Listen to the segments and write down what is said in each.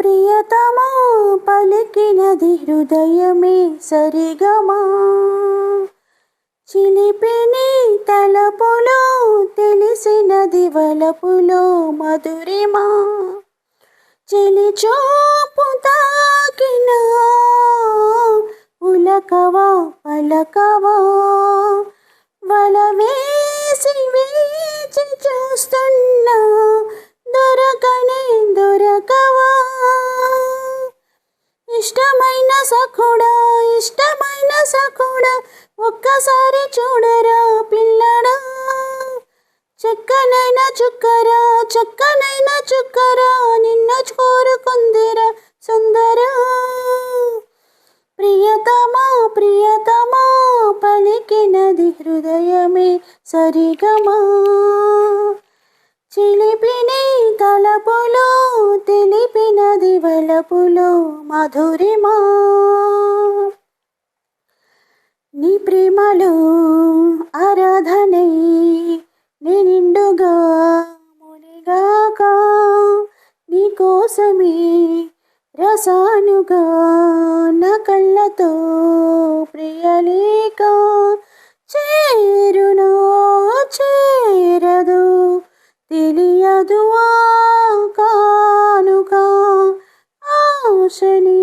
ప్రియతమా పలికినది హృదయమే సరిగమా. చిలిపిని తలపులో తెలిసినది వలపులో మధురిమా. చెలి చూపు తాకిన ఉలకవా పలకవా. వల వేసి వేచి చూస్తున్నా సఖుడా ఇష్టమైన సఖుడా ఒక్కసారి చూడరా పిల్లడా. చక్కనైన చుక్కరా చక్కనైన చుక్కరా నిన్న కోరుకుందిరా సుందరా. ప్రియతమా ప్రియతమా పలికినది హృదయమే సరిగమా. చిలిపిని తలపులో తెలిపినది వలపులో మధురిమా. నీ ప్రేమలో ఆరాధనై నీ నిండుగా మునిగాక నీ కోసమే రసానుగా నా కళ్ళతో ప్రియలేక చేరునో చేరదు తెలియదు ఆ ఆశని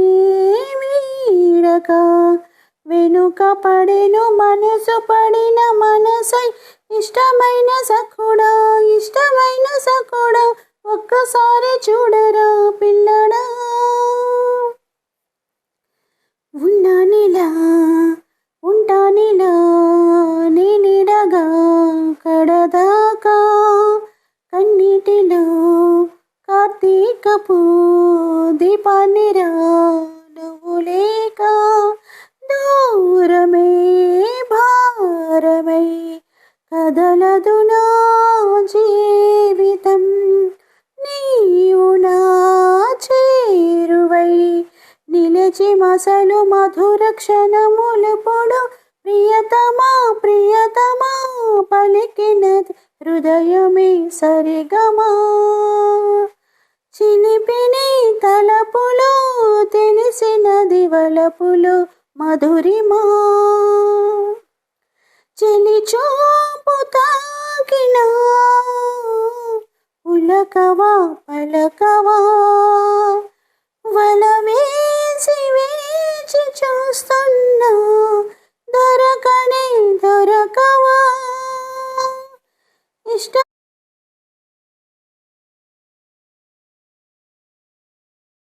వెనుక పడెను మనసు పడిన మనసై ఇష్టమైన సఖుడా ఇష్టమైన సఖుడా ఒక్కసారి చూడ కార్తీకపు దీపాన్నిరా నువ్వు లేక దూరమే భారమై కదలదు నా జీవితం. నీవు నా చేరువై నిలిచి మసలు మధుర క్షణములు పొడు ప్రియతమా ప్రియతమా పలికినది హృదయమే సరిగమా. చిలిపిని తలపులు తెలిసినది వలపులు మధురిమా. చెలి చూపు తాకినా ఉలకవా పలకవా. వల వేసి వేచి చూస్తున్నా.